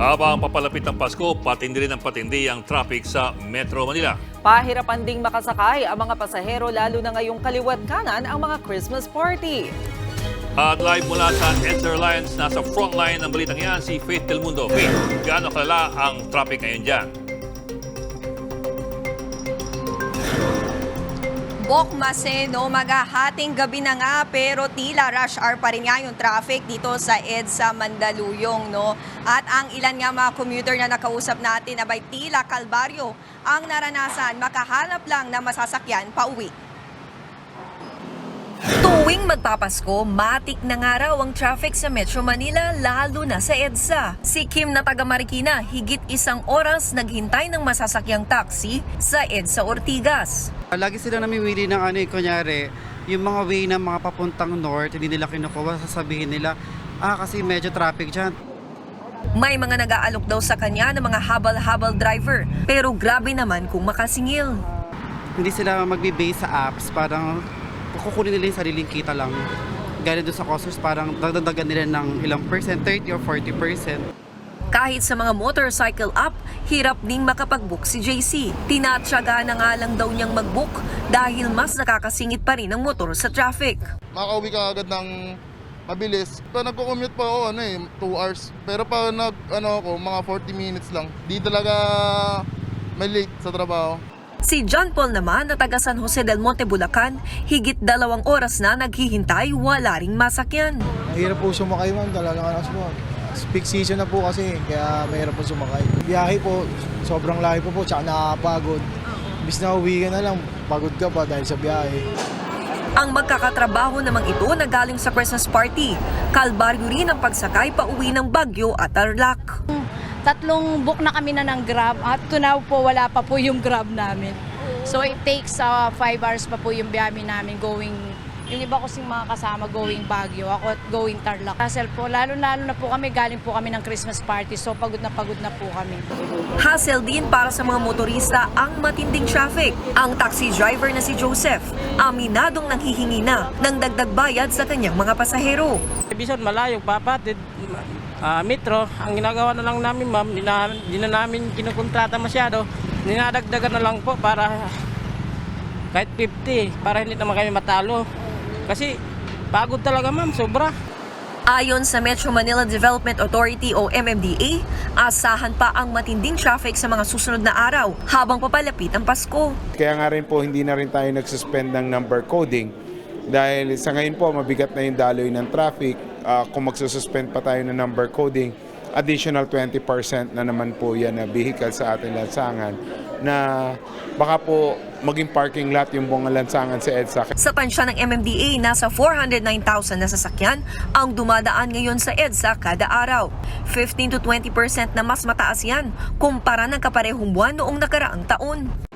Habang papalapit ng Pasko, patindi rin ang patindi ang traffic sa Metro Manila. Pahirapan ding makasakay ang mga pasahero lalo na ngayong kaliwat kanan ang mga Christmas party. At live mula sa EDSA Alliance, nasa frontline ng balitang yan si Faith Del Mundo. Faith, gaano kalala ang traffic ngayon dyan? Bok Maseno, maghahating gabi na nga pero tila rush hour pa rin nga yung traffic dito sa EDSA Mandaluyong. No? At ang ilan nga mga commuter na nakausap natin abay tila kalbaryo ang naranasan makahanap lang na masasakyan pa uwi. Tuwing magpapasko, matik na nga raw ang traffic sa Metro Manila lalo na sa EDSA. Si Kim na taga Marikina, higit isang oras naghintay ng masasakyang taxi sa EDSA Ortigas. Lagi sila namimili ng ano eh, kunyari, yung mga way na mga papuntang north, hindi nila kinukuha, sasabihin nila, ah kasi medyo traffic dyan. May mga nag-aalok daw sa kanya ng mga habal-habal driver. Pero grabe naman kung makasingil. Hindi sila magbe-base sa apps, parang kukunin nila yung sariling kita lang. Galing doon sa customers, parang dagdagan nila ng ilang percent, 30 or 40 percent. Kahit sa mga motorcycle app, hirap ding makapag-book si JC. Tinatsaga na nga lang daw niyang mag-book dahil mas nakakasingit pa rin ang motor sa traffic. makauwi ka agad ng mabilis. Pa nagko-commute pa ako ano eh, 2 hours. Pero pa nag ano ako, mga 40 minutes lang. Di talaga may late sa trabaho. Si John Paul naman na taga San Jose del Monte, Bulacan, higit dalawang oras na naghihintay, wala ring masakyan. Mahirap po sumakay ma'am, talagang ano po. Peak season na po kasi, kaya mahirap po sumakay. Biyahe po, sobrang layo po po, tsaka nakakapagod. Bis na uwi ka na lang, pagod ka pa dahil sa biyahe. Ang magkakatrabaho namang ito na galing sa Christmas party. Kalbaryo rin ang pagsakay pa uwi ng Bagyo at Tarlac. Tatlong book na kami na ng Grab at to now po wala pa po yung Grab namin. So it takes 5 hours pa po yung biyahe namin going yung iba ko sing mga kasama going Baguio, ako at going Tarlac. Hassle po, lalo-lalo na po kami, galing po kami ng Christmas party, so pagod na pagod na po kami. Hassle din para sa mga motorista ang matinding traffic. Ang taxi driver na si Joseph, aminadong nanghihingi na ng dagdag bayad sa kanyang mga pasahero. Bison, malayo, papatid. Ah, metro, ang ginagawa na lang namin ma'am, di na, di na namin kinukontrata masyado. Ninadagdagan na lang po para kahit 50, para hindi naman kami matalo. Kasi pagod talaga ma'am, sobra. Ayon sa Metro Manila Development Authority o MMDA, asahan pa ang matinding traffic sa mga susunod na araw habang papalapit ang Pasko. Kaya nga rin po hindi na rin tayo nagsuspend ng number coding dahil sa ngayon po mabigat na yung daloy ng traffic. Ah, kung magsususpend pa tayo ng number coding, additional 20% na naman po yan na vehicle sa ating lansangan na baka po maging parking lot yung buong lansangan sa EDSA. Sa tansya ng MMDA, nasa 409,000 na sasakyan ang dumadaan ngayon sa EDSA kada araw. 15 to 20% na mas mataas yan kumpara ng kaparehong buwan noong nakaraang taon.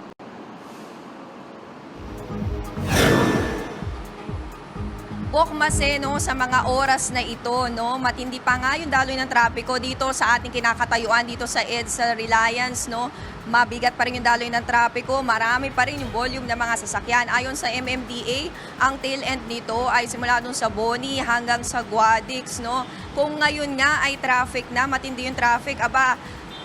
Bok Maseno sa mga oras na ito, no, matindi pa nga yung daloy ng trapiko dito sa ating kinakatayuan dito sa EDSA Reliance, no. Mabigat pa rin yung daloy ng trapiko, marami pa rin yung volume ng mga sasakyan. Ayon sa MMDA, ang tail end nito ay simula dun sa Boni hanggang sa Guadix, no. Kung ngayon nga ay traffic na, matindi yung traffic, aba,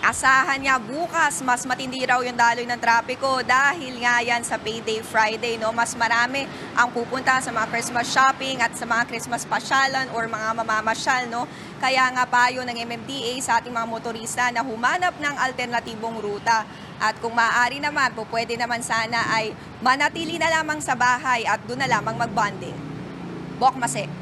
Asahan niya bukas mas matindi raw yung daloy ng trapiko dahil nga yan sa Payday Friday. No? Mas marami ang pupunta sa mga Christmas shopping at sa mga Christmas pasyalan or mga mamamasyal. No? Kaya nga payo ng MMDA sa ating mga motorista na humanap ng alternatibong ruta. At kung maaari naman, po pwede naman sana ay manatili na lamang sa bahay at doon na lamang magbonding. Bok Mase.